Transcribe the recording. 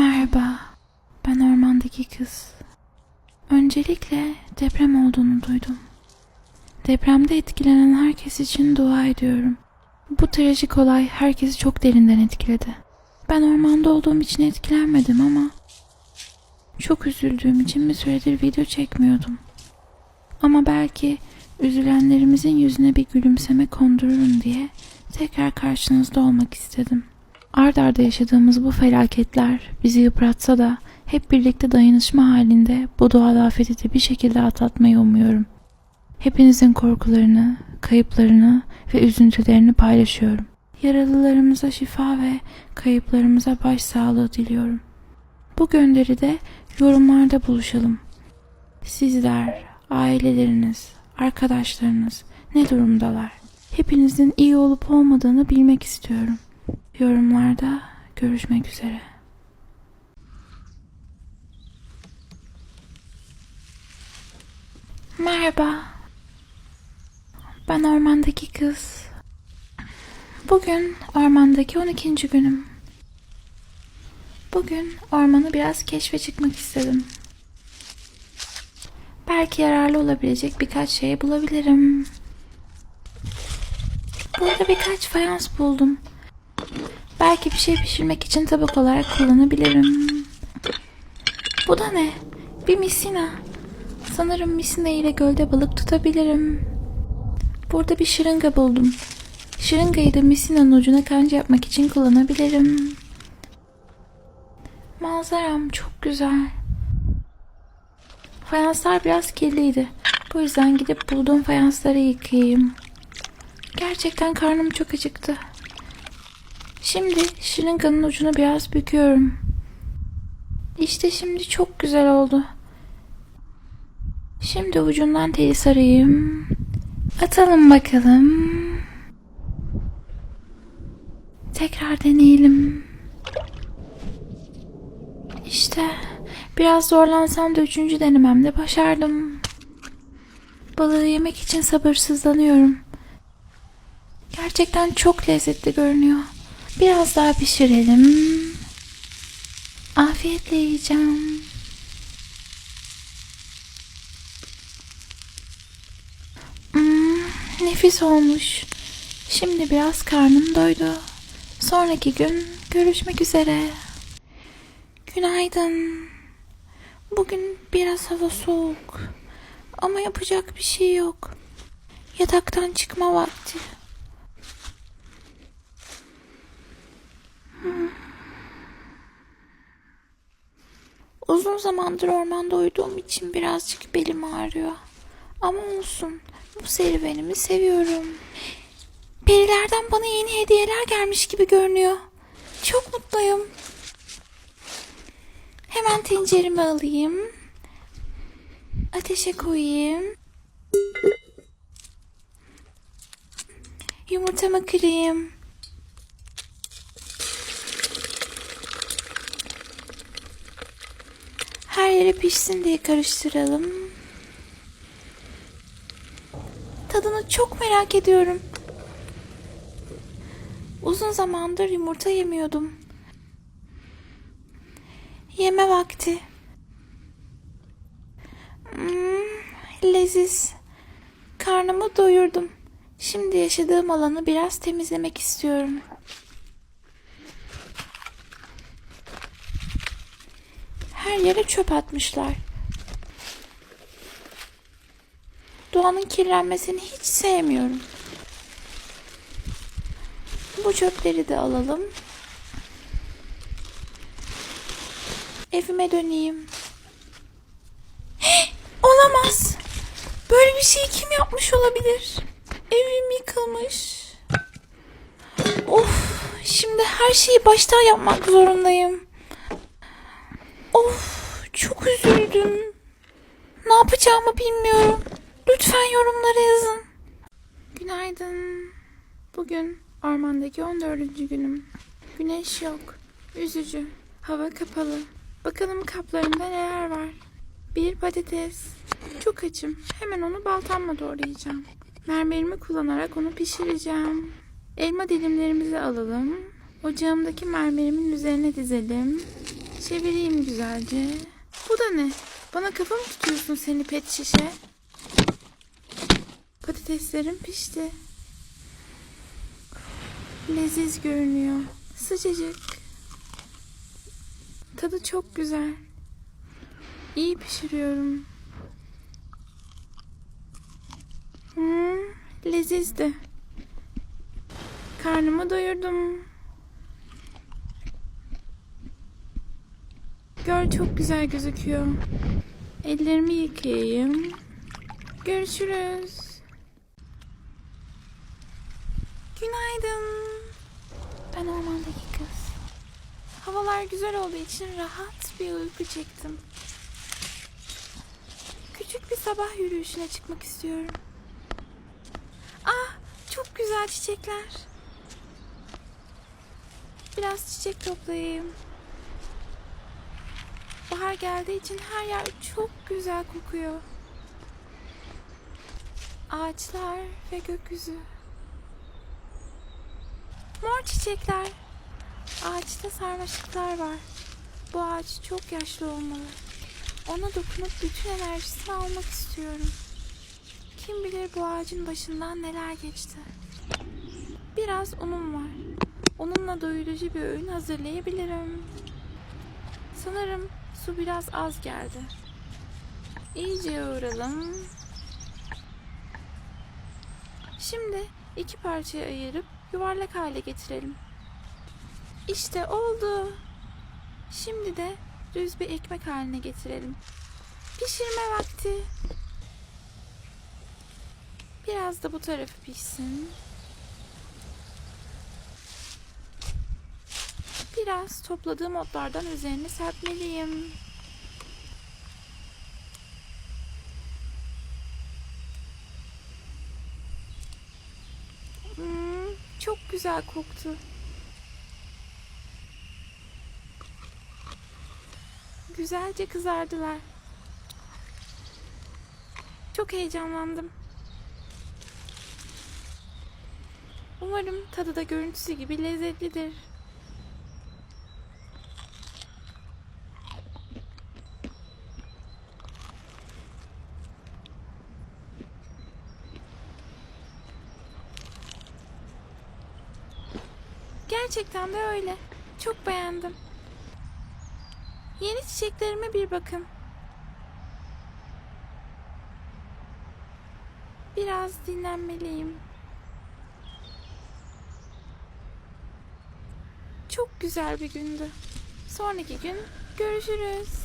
Merhaba, ben ormandaki kız. Öncelikle deprem olduğunu duydum. Depremde etkilenen herkes için dua ediyorum. Bu trajik olay herkesi çok derinden etkiledi. Ben ormanda olduğum için etkilenmedim ama çok üzüldüğüm için bir süredir video çekmiyordum. Ama belki üzülenlerimizin yüzüne bir gülümseme kondururum diye tekrar karşınızda olmak istedim. Ard arda yaşadığımız bu felaketler bizi yıpratsa da hep birlikte dayanışma halinde bu doğal afeti de bir şekilde atlatmayı umuyorum. Hepinizin korkularını, kayıplarını ve üzüntülerini paylaşıyorum. Yaralılarımıza şifa ve kayıplarımıza başsağlığı diliyorum. Bu gönderide yorumlarda buluşalım. Sizler, aileleriniz, arkadaşlarınız ne durumdalar? Hepinizin iyi olup olmadığını bilmek istiyorum. Yorumlarda görüşmek üzere. Merhaba. Ben ormandaki kız. Bugün ormandaki 12. günüm. Bugün ormanı biraz keşfe çıkmak istedim. Belki yararlı olabilecek birkaç şey bulabilirim. Burada birkaç fayans buldum. Belki bir şey pişirmek için tabak olarak kullanabilirim. Bu da ne? Bir misina. Sanırım misina ile gölde balık tutabilirim. Burada bir şırınga buldum. Şırıngayı da misinanın ucuna kanca yapmak için kullanabilirim. Manzaram çok güzel. Fayanslar biraz kirliydi. Bu yüzden gidip bulduğum fayansları yıkayayım. Gerçekten karnım çok acıktı. Şimdi şırınganın ucunu biraz büküyorum. İşte şimdi çok güzel oldu. Şimdi ucundan teli sarayım. Atalım bakalım. Tekrar deneyelim. İşte biraz zorlansam da üçüncü denememde başardım. Balığı yemek için sabırsızlanıyorum. Gerçekten çok lezzetli görünüyor. Biraz daha pişirelim. Afiyetle yiyeceğim. Hmm, nefis olmuş. Şimdi biraz karnım doydu. Sonraki gün görüşmek üzere. Günaydın. Bugün biraz hava soğuk. Ama yapacak bir şey yok. Yataktan çıkma vakti. Uzun zamandır ormanda uyuduğum için birazcık belim ağrıyor. Ama olsun. Bu serüvenimi seviyorum. Perilerden bana yeni hediyeler gelmiş gibi görünüyor. Çok mutluyum. Hemen tenceremi alayım. Ateşe koyayım. Yumurtamı kırayım. Her yere pişsin diye karıştıralım. Tadını çok merak ediyorum. Uzun zamandır yumurta yemiyordum. Yeme vakti. Hmm, leziz. Karnımı doyurdum. Şimdi yaşadığım alanı biraz temizlemek istiyorum. Her yere çöp atmışlar. Doğanın kirlenmesini hiç sevmiyorum. Bu çöpleri de alalım. Evime döneyim. Heh, Olamaz. Böyle bir şeyi kim yapmış olabilir? Evim yıkılmış. Of, şimdi her şeyi baştan yapmak zorundayım. Çok üzüldüm. Ne yapacağımı bilmiyorum. Lütfen yorumlara yazın. Günaydın. Bugün ormandaki 14. günüm. Güneş yok. Üzücü. Hava kapalı. Bakalım kaplarımda neler var. Bir patates. Çok açım. Hemen onu baltamla doğrayacağım. Mermerimi kullanarak onu pişireceğim. Elma dilimlerimizi alalım. Ocağımdaki mermerimin üzerine dizelim. Çevireyim güzelce. Bu da ne? Bana kafa mı tutuyorsun seni pet şişe? Patateslerim pişti. Leziz görünüyor. Sıcacık. Tadı çok güzel. İyi pişiriyorum. Hmm, lezizdi. Karnımı doyurdum. Göl çok güzel gözüküyor. Ellerimi yıkayayım. Görüşürüz. Günaydın. Ben ormandaki kız. Havalar güzel olduğu için rahat bir uyku çektim. Küçük bir sabah yürüyüşüne çıkmak istiyorum. Ah, çok güzel çiçekler. Biraz çiçek toplayayım. Bahar geldiği için her yer çok güzel kokuyor. Ağaçlar ve gökyüzü. Mor çiçekler. Ağaçta sarmaşıklar var. Bu ağaç çok yaşlı olmalı. Ona dokunup bütün enerjisini almak istiyorum. Kim bilir bu ağacın başından neler geçti. Biraz unum var. Onunla doyurucu bir öğün hazırlayabilirim. Sanırım su biraz az geldi. İyice yoğuralım. Şimdi iki parçaya ayırıp yuvarlak hale getirelim. İşte oldu. Şimdi de düz bir ekmek haline getirelim. Pişirme vakti. Biraz da bu tarafı pişsin. Biraz topladığım otlardan üzerine serpmeliyim. Hmm, çok güzel koktu. Güzelce kızardılar. Çok heyecanlandım. Umarım tadı da görüntüsü gibi lezzetlidir. Gerçekten de öyle. Çok beğendim. Yeni çiçeklerime bir bakın. Biraz dinlenmeliyim. Çok güzel bir gündü. Sonraki gün görüşürüz.